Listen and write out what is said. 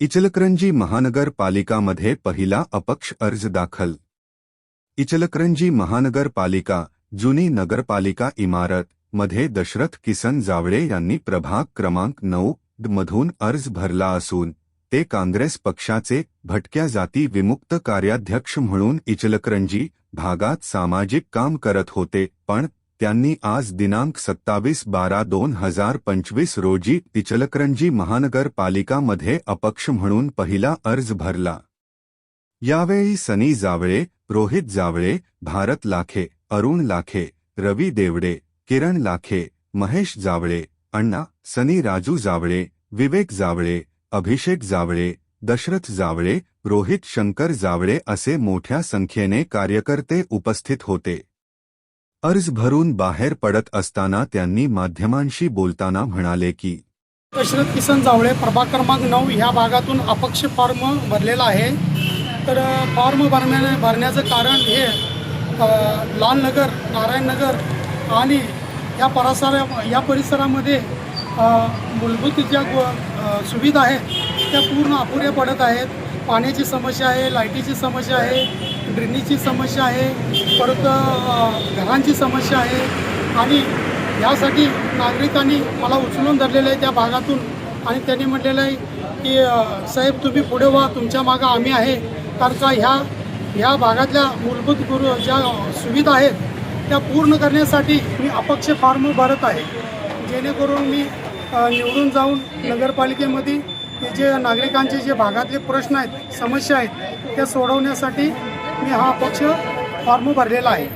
इचलकरंजी महानगरपालिकामध्ये पहिला अपक्ष अर्ज दाखल. इचलकरंजी महानगरपालिका जुनी नगरपालिका इमारत मध्ये दशरथ किसन जावळे यांनी प्रभाग क्रमांक नऊ मधून अर्ज भरला असून ते काँग्रेस पक्षाचे भटक्या जाती विमुक्त कार्याध्यक्ष म्हणून इचलकरंजी भागात सामाजिक काम करत होते पण त्यांनी आज दिनांक सत्तावीस बारा दोन हजार पंचवीस रोजी इचलकरंजी महानगरपालिकामध्ये अपक्ष म्हणून पहिला अर्ज भरला. यावेळी सनी जावळे रोहित जावळे भारत लाखे अरुण लाखे रवी देवडे किरण लाखे महेश जावळे अण्णा सनी राजू जावळे विवेक जावळे अभिषेक जावळे दशरथ जावळे रोहित शंकर जावळे असे मोठ्या संख्येने कार्यकर्ते उपस्थित होते. अर्ज भरून बाहेर पडत असताना त्यांनी माध्यमांशी बोलताना म्हणाले की दशरथ किसन जावळे प्रभाग क्रमांक नऊ ह्या भागातून अपक्ष फॉर्म भरलेला आहे. तर फॉर्म भरण्या भरण्याचं कारण हे लालनगर नारायणनगर आणि या परिसरा या परिसरामध्ये मूलभूत ज्या सुविधा आहेत त्या पूर्ण अपुऱ्या पडत आहेत. पाण्याची समस्या आहे लाईटीची समस्या आहे ड्रेनेजची समस्या आहे परत घरांची समस्या आहे. आणि यासाठी नागरिकांनी मला उचलून धरलेलं आहे त्या भागातून. आणि त्यांनी म्हटलेलं आहे की साहेब तुम्ही पुढे व्हा तुमच्या मागं आम्ही आहे. कारण का ह्या ह्या भागातल्या मूलभूत गुरु ज्या सुविधा आहेत त्या पूर्ण करण्यासाठी मी अपक्ष फॉर्म भरत आहे. जेणेकरून मी निवडून जाऊन नगरपालिकेमध्ये हे जे नागरिकांचे जे भागातले प्रश्न आहेत समस्या आहेत त्या सोडवण्यासाठी मी हा पक्ष फॉर्म भरलेला आहे.